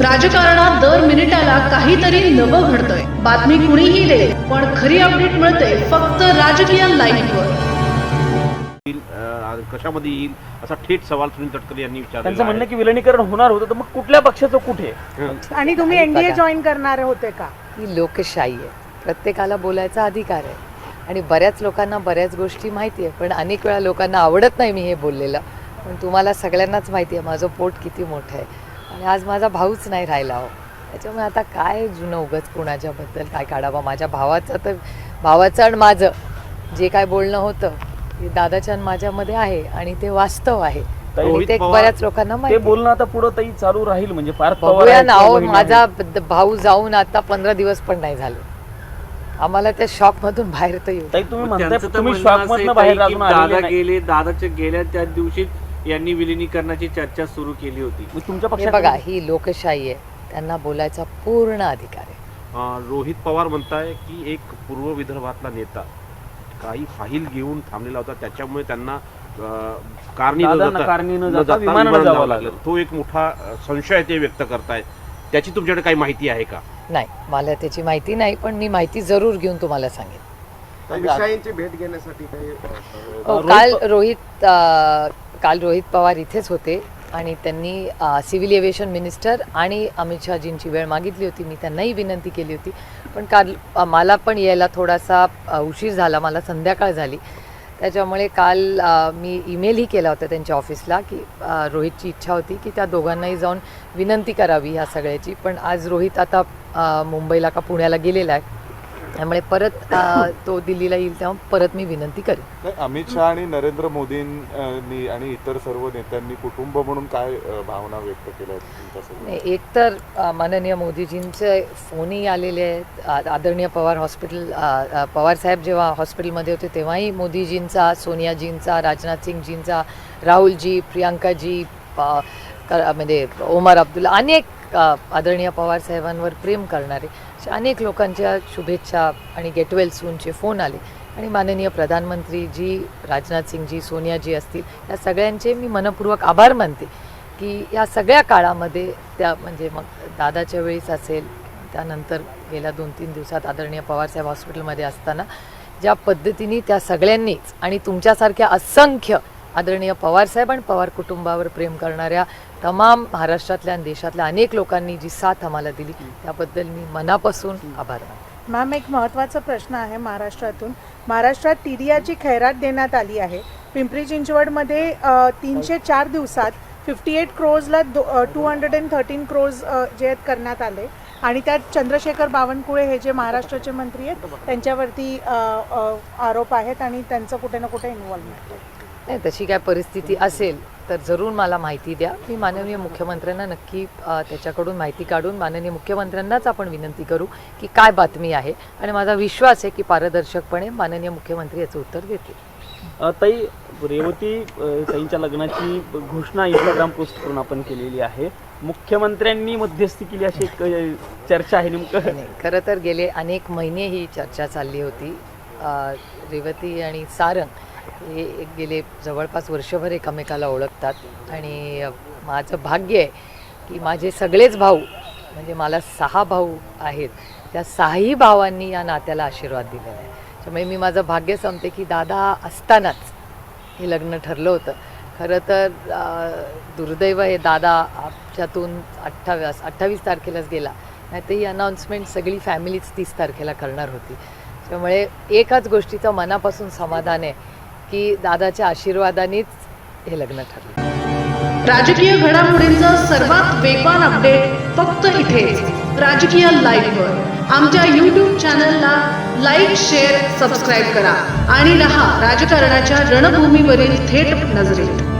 राजकारणात दर मिनिटाला काहीतरी नवं घडतंय. बातमी कुणीही दे पण खरी अपडेट मिळते फक्त राजकीय लाईव्हवर कशामध्ये येईल असा थेट सवाल सुनील तटकरे यांनी त्यांचं विचारलेला म्हणणं. की विलिनीकरण होणार होतं तर मग कुठल्या पक्षाचं कुठे आणि तुम्ही एनडीए जॉईन करणार होते का? ही लोकशाही आहे. प्रत्येकाला बोलायचा अधिकार आहे. आणि बऱ्याच लोकांना बऱ्याच गोष्टी माहिती आहे पण अनेक वेळा लोकांना आवडत नाही मी हे बोललेलं. पण तुम्हाला सगळ्यांनाच माहिती आहे माझं पोट किती मोठं आहे. आणि आज माझा भाऊच नाही राहिला हो. त्याच्यामुळे आता काय जुनं उगच कुणाच्याबद्दल काय काढावं? माझ्या भावाचं तर भावाचं आणि माझं. जे काय बोलणं होतं ते दादाच्या आणि माझ्यामध्ये आहे आणि ते वास्तव आहे. आणि रोहित ते पवार- बऱ्याच लोकांना ते माहिती आहे. बोलणं आता पुढं ताई चालू राहील म्हणजे पार्थ पवार बघूया आहेत ना अहो बहिणी माझा. ब- भाऊ जाऊन आता पंधरा दिवस पण नाही झाले. आम्हाला त्या शॉक मधून बाहेर तर येऊ. ताई तुम्ही मग म्हणताय त्यांचं तर तुम्ही म्हणणं शॉक मधनं बाहेर की अजून आलेले दादा नाही. गेले दादाच्या गेल्या त्या दिवशी यांनी विलिनीकरणाची चर्चा सुरू केली होती. मग तुमच्या हे पक्षात बघा ही लोकशाही आहे. त्यांना बोलायचा पूर्ण अधिकार आहे. अ, रोहित पवार म्हणताय की एक पूर्व विदर्भातला नेता काही फाईल घेऊन थांबलेला होता. त्याच्यामुळे त्यांना अ, कारणी न दादांना जाता- कारणी न न जाता जाता विमानानं विमानानं जावं जावं लागलं. तो एक मोठा अ, संशय ते व्यक्त करतायत त्याची तुमच्याकडे काही माहिती आहे का? नाही मला त्याची माहिती नाही पण मी माहिती जरूर घेऊन तुम्हाला सांगेन. अमित भेट घेण्यासाठी काही अ, हो, काल रोहित अ, काल रोहित पवार इथेच होते आणि त्यांनी सिव्हिल एव्हिएशन मिनिस्टर आणि अमित शहाजींची वेळ मागितली होती. मी त्यांनाही विनंती केली होती. पण काल मला पण यायला थोडासा उशीर झाला. मला संध्याकाळ झाली. त्याच्यामुळे काल मी ईमेलही केला होता त्यांच्या ऑफिसला की रोहितची इच्छा होती की त्या दोघांनाही जाऊन विनंती करावी ह्या सगळ्याची. पण आज रोहित आता मुंबईला का पुण्याला गेलेला आहे. त्यामुळे परत तो दिल्लीला येईल तेव्हा परत मी विनंती करेन. नाही, अमित शहा आणि नरेंद्र मोदींनी आणि इतर सर्व नेत्यांनी कुटुंब म्हणून काय अ, भावना व्यक्त केल्या आहेत तुमच्यासोबत? एक तर अ, माननीय मोदीजींचे फोनही आलेले आहेत. आ- आदरणीय पवार हॉस्पिटल पवार साहेब जेव्हा हॉस्पिटलमध्ये होते तेव्हाही मोदीजींचा सोनियाजींचा राजनाथ सिंगजींचा राहुलजी प्रियांकाजी प- क- म्हणजे ओमर अब्दुल्ला अनेक आदरणीय पवार साहेबांवर प्रेम करणारे अशा अनेक लोकांच्या शुभेच्छा आणि गेटवेल सूनचे फोन आले. आणि माननीय प्रधानमंत्री जी राजनाथ सिंगजी सोनियाजी असतील या सगळ्यांचे मी मनपूर्वक आभार मानते की या सगळ्या काळामध्ये त्या म्हणजे मग दादाच्या वेळीच असेल त्यानंतर गेल्या दोन तीन दिवसात आदरणीय पवारसाहेब हॉस्पिटलमध्ये असताना ज्या पद्धतीने त्या सगळ्यांनीच आणि तुमच्यासारख्या असंख्य आदरणीय पवारसाहेब आणि पवार कुटुंबावर प्रेम करणाऱ्या तमाम महाराष्ट्रातल्या आणि देशातल्या अनेक लोकांनी जी साथ आम्हाला दिली त्याबद्दल मी मनापासून आभार मानते. मॅम एक महत्त्वाचा प्रश्न आहे महाराष्ट्रातून. महाराष्ट्रात टीडीआरची खैरात देण्यात आली आहे. पिंपरी चिंचवडमध्ये तीनशे चार दिवसात फिफ्टी एट क्रोजला दो two hundred and thirteen crores जे आहेत करण्यात आले. आणि त्यात चंद्रशेखर बावनकुळे हे जे महाराष्ट्राचे मंत्री आहेत त्यांच्यावरती आरोप आहेत आणि त्यांचं कुठे ना कुठे इन्व्हॉल्वमेंट आहे. नाही तशी काय परिस्थिती असेल तर जरूर मला माहिती द्या. मी माननीय मुख्यमंत्र्यांना नक्की त्याच्याकडून माहिती काढून माननीय मुख्यमंत्र्यांनाच आपण विनंती करू की काय बातमी आहे. आणि माझा विश्वास आहे की पारदर्शकपणे माननीय मुख्यमंत्री याचं उत्तर देतील. ताई रेवती ताईंच्या लग्नाची घोषणा इंस्टाग्राम पोस्ट करून आपण केलेली आहे. मुख्यमंत्र्यांनी मध्यस्थी केली अशी एक चर्चा आहे नेमकं. नाही खरं तर गेले अनेक महिने ही चर्चा चालली होती. रेवती आणि सारंग हे एक गेले जवळपास वर्षभर एकमेकाला ओळखतात. आणि माझं भाग्य आहे की माझे सगळेच भाऊ म्हणजे मला सहा भाऊ आहेत. त्या सहाही भावांनी या नात्याला आशीर्वाद दिलेला आहे. त्यामुळे मी माझं भाग्य समते की दादा असतानाच हे लग्न ठरलं होतं. खरं तर दुर्दैव हे दादा आमच्यातून अठ्ठावीस अठ्ठावीस तारखेलाच गेला. नाही तर ही अनाऊन्समेंट सगळी फॅमिलीच तीस तारखेला करणार होती. त्यामुळे एकाच गोष्टीचं मनापासून समाधान आहे की दादाच्या आशीर्वादानेच हे लग्न ठरलं. राजकीय घडामोडींचं सर्वात वेगवान अपडेट फक्त इथेच राजकीय लाईव्हवर आमच्या यूट्यूब चॅनलला लाईक शेअर सबस्क्राईब करा. आणि रहा राजकारणाच्या रणभूमीवरील थेट नजरेत.